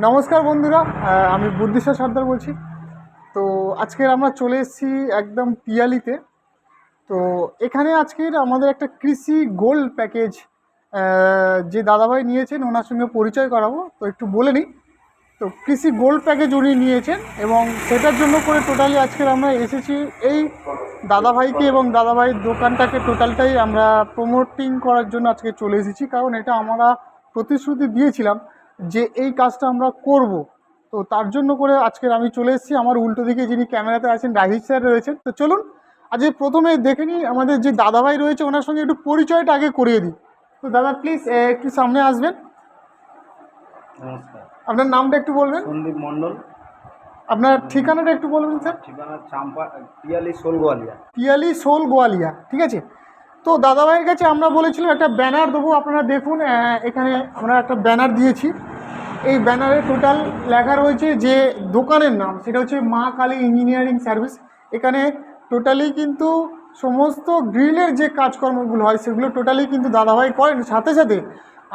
নমস্কার বন্ধুরা আমি বুদ্ধিশ্বর সর্দার বলছি। তো আজকের আমরা চলে এসেছি একদম পিয়ালিতে। তো এখানে আজকের আমাদের একটা কৃষি গোল্ড প্যাকেজ যে দাদাভাই নিয়েছেন, ওনার সঙ্গে পরিচয় করাবো। তো একটু বলে নিই। তো কৃষি গোল্ড প্যাকেজ উনি নিয়েছেন এবং সেটার জন্য করে টোটালি আজকের আমরা এসেছি এই দাদাভাইকে এবং দাদাভাইয়ের দোকানটাকে টোটালটাই আমরা প্রমোটিং করার জন্য আজকে চলে এসেছি। কারণ এটা আমরা প্রতিশ্রুতি দিয়েছিলাম। যে এই কাজটা আমরা করব। তো তার জন্য করে আজকের আমি চলে এসেছি আমার উল্টো দিকে যিনি ক্যামেরাতে আছেন রাহিজ স্যার রয়েছেন। তো চলুন আজকে প্রথমে দেখে নিই আমাদের যে দাদাভাই রয়েছে ওনার সঙ্গে একটু পরিচয়টা আগে করিয়ে দিই। তো দাদা প্লিজ একটু সামনে আসবেন। নমস্কার। আপনার নামটা একটু বলবেন? সন্দীপ মণ্ডল। আপনার ঠিকানাটা একটু বলবেন স্যার? ঠিকানা চাম্পা পিয়ালি সোলগোয়ালিয়া পিয়ালি সোল গোয়ালিয়া ঠিক আছে? তো দাদাভাইয়ের কাছে আমরা বলেছিলাম একটা ব্যানার দেবো আপনারা দেখুন এখানে আমরা একটা ব্যানার দিয়েছি। এই ব্যানারে টোটাল লেখা রয়েছে যে দোকানের নাম, সেটা হচ্ছে মা কালী ইঞ্জিনিয়ারিং সার্ভিস। এখানে টোটালি কিন্তু সমস্ত গ্রিলের যে কাজকর্মগুলো হয়, সেগুলো টোটালি কিন্তু দাদাভাই করেন। সাথে সাথে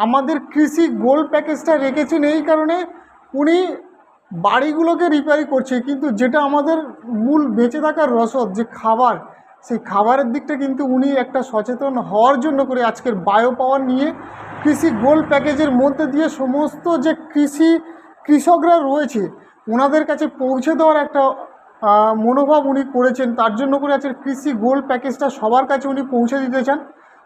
আমাদের কৃষি গোল্ড প্যাকেজটা রেখেছেন এই কারণে উনি বাড়িগুলোকে রিপেয়ারি করছে। কিন্তু যেটা আমাদের মূল বেঁচে থাকার রসদ, যে খাবার সেই খাবারের দিকটা কিন্তু উনি একটা সচেতন হওয়ার জন্য করে আজকের বায়ো পাওয়ার নিয়ে কৃষি গোল্ড প্যাকেজের মধ্যে দিয়ে সমস্ত যে কৃষি কৃষকরা রয়েছে, ওনাদের কাছে পৌঁছে দেওয়ার একটা মনোভাব উনি করেছেন। তার জন্য করে আজকের কৃষি গোল্ড প্যাকেজটা সবার কাছে উনি পৌঁছে দিতে চান।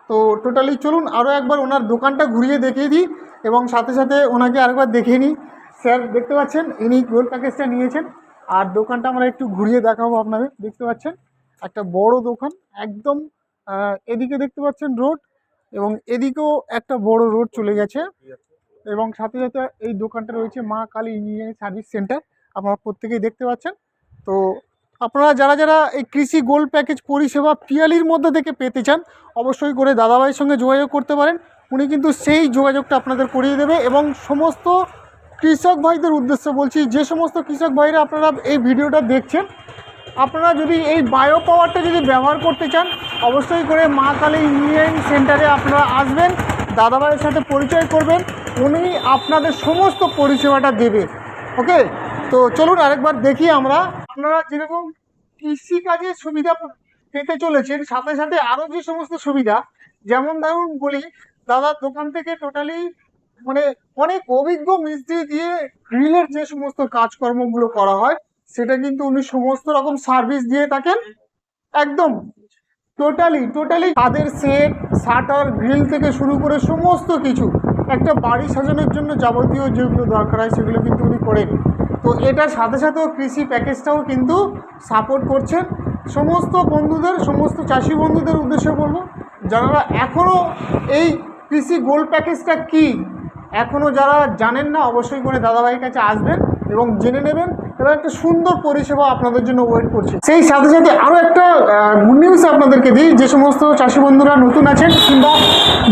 তো টোটালি চলুন আরও একবার ওনার দোকানটা ঘুরিয়ে দেখিয়ে দিই এবং সাথে সাথে ওনাকে আরেকবার দেখিয়ে নিই। স্যার, দেখতে পাচ্ছেন? ইনি গোল্ড প্যাকেজটা নিয়েছেন। আর দোকানটা আমরা একটু ঘুরিয়ে দেখাবো আপনাদের। দেখতে পাচ্ছেন? একটা বড় দোকান, একদম এদিকে দেখতে পাচ্ছেন রোড এবং এদিকেও একটা বড় রোড চলে গেছে এবং সাথে সাথে এই দোকানটা রয়েছে মা কালী ইঞ্জিনিয়ারিং সার্ভিস সেন্টার, আপনারা প্রত্যেকেই দেখতে পাচ্ছেন। তো আপনারা যারা যারা এই কৃষি গোল্ড প্যাকেজ পরিষেবা পিয়ালির মধ্যে থেকে পেতে চান, অবশ্যই করে দাদাভাইয়ের সঙ্গে যোগাযোগ করতে পারেন। উনি কিন্তু সেই যোগাযোগটা আপনাদের করিয়ে দেবে এবং সমস্ত কৃষক ভাইদের উদ্দেশ্যে বলছি, যে সমস্ত কৃষক ভাইরা আপনারা এই ভিডিওটা দেখছেন আপনারা যদি এই বায়ো পাওয়ারটা যদি ব্যবহার করতে চান, অবশ্যই করে মা কালী ইঞ্জিনিয়ারিং সেন্টারে আপনারা আসবেন, দাদাভাইয়ের সাথে পরিচয় করবেন উনি আপনাদের সমস্ত পরিষেবাটা দেবে। ওকে তো চলুন আরেকবার দেখি আমরা। আপনারা যেরকম কৃষিকাজের সুবিধা পেতে চলেছেন, সাথে সাথে আরও যে সমস্ত সুবিধা, যেমন ধরুন বলি দাদার দোকান থেকে টোটালি মানে অনেক অভিজ্ঞ মিস্ত্রি দিয়ে গ্রিলের যে সমস্ত কাজকর্মগুলো করা হয় সেটা কিন্তু উনি সমস্ত রকম সার্ভিস দিয়ে থাকেন। একদম। টোটালি টোটালি তাদের সেট শাটার গ্রিল থেকে শুরু করে সমস্ত কিছু। একটা বাড়ি সাজানোর জন্য যাবতীয় যেগুলো দরকার হয় সেগুলো কিন্তু উনি করেন। তো এটার সাথে সাথেও কৃষি প্যাকেজটাও কিন্তু সাপোর্ট করছেন। সমস্ত বন্ধুদের, সমস্ত চাষি বন্ধুদের উদ্দেশ্যে বলব, যারা এখনও এই কৃষি গোল্ড প্যাকেজটা কী এখনও যারা জানেন না, অবশ্যই করে দাদাভাইয়ের কাছে আসবেন এবং জেনে নেবেন। এবং একটা সুন্দর পরিষেবা আপনাদের জন্য ওয়েট করছে। সেই সাথে সাথে আরও একটা গুড নিউজ আপনাদেরকে দিই। যে সমস্ত চাষি বন্ধুরা নতুন আছেন কিংবা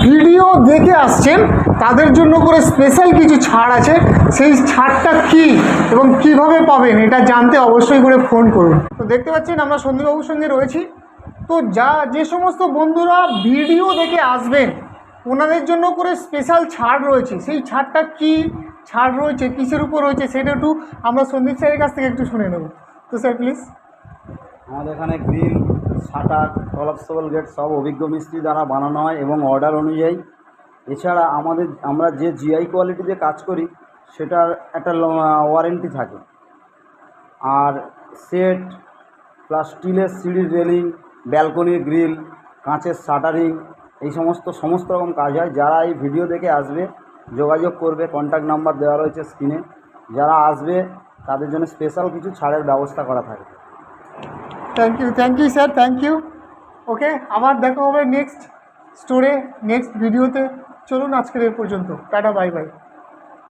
ভিডিও দেখে আসছেন, তাদের জন্য করে স্পেশাল কিছু ছাড় আছে। সেই ছাড়টা কি এবং কীভাবে পাবেন এটা জানতে অবশ্যই করে ফোন করুন। তো দেখতে পাচ্ছেন আমরা সন্দীপবাবুর সঙ্গে রয়েছি। তো যা, যে সমস্ত বন্ধুরা ভিডিও দেখে আসবেন, ওনাদের জন্য করে স্পেশাল ছাড় রয়েছে। সেই ছাড়টা কি ছাড় রয়েছে, কিসের উপর রয়েছে সেটা একটু আমরা সন্দীপ স্যারের কাছ থেকে একটু শুনে নেব। তো স্যার প্লিজ আমাদের এখানে গ্রিল, শাটার, কলাপসেবল গেট সব অভিজ্ঞ মিস্ত্রি দ্বারা বানানো হয় এবং অর্ডার অনুযায়ী। এছাড়া আমাদের, আমরা যে জিআই কোয়ালিটিতে কাজ করি, সেটার একটা ওয়ারেন্টি থাকে। আর সেট প্লাস স্টিলের সিঁড়ির রেলিং ব্যালকনির গ্রিল কাঁচের শাটারিং এই সমস্ত সমস্ত রকম কাজ হয়। যারা এই ভিডিও দেখে আসবে যোগাযোগ করবে কন্ট্যাক্ট নাম্বার দেওয়া রয়েছে স্ক্রিনে যারা আসবে, তাদের জন্য স্পেশাল কিছু ছাড়ের ব্যবস্থা করা থাকে thank you thank you sir thank you okay আবার দেখা হবে নেক্সট স্টোরে নেক্সট ভিডিওতে চলুন আজকের এ পর্যন্ত। Tata bye bye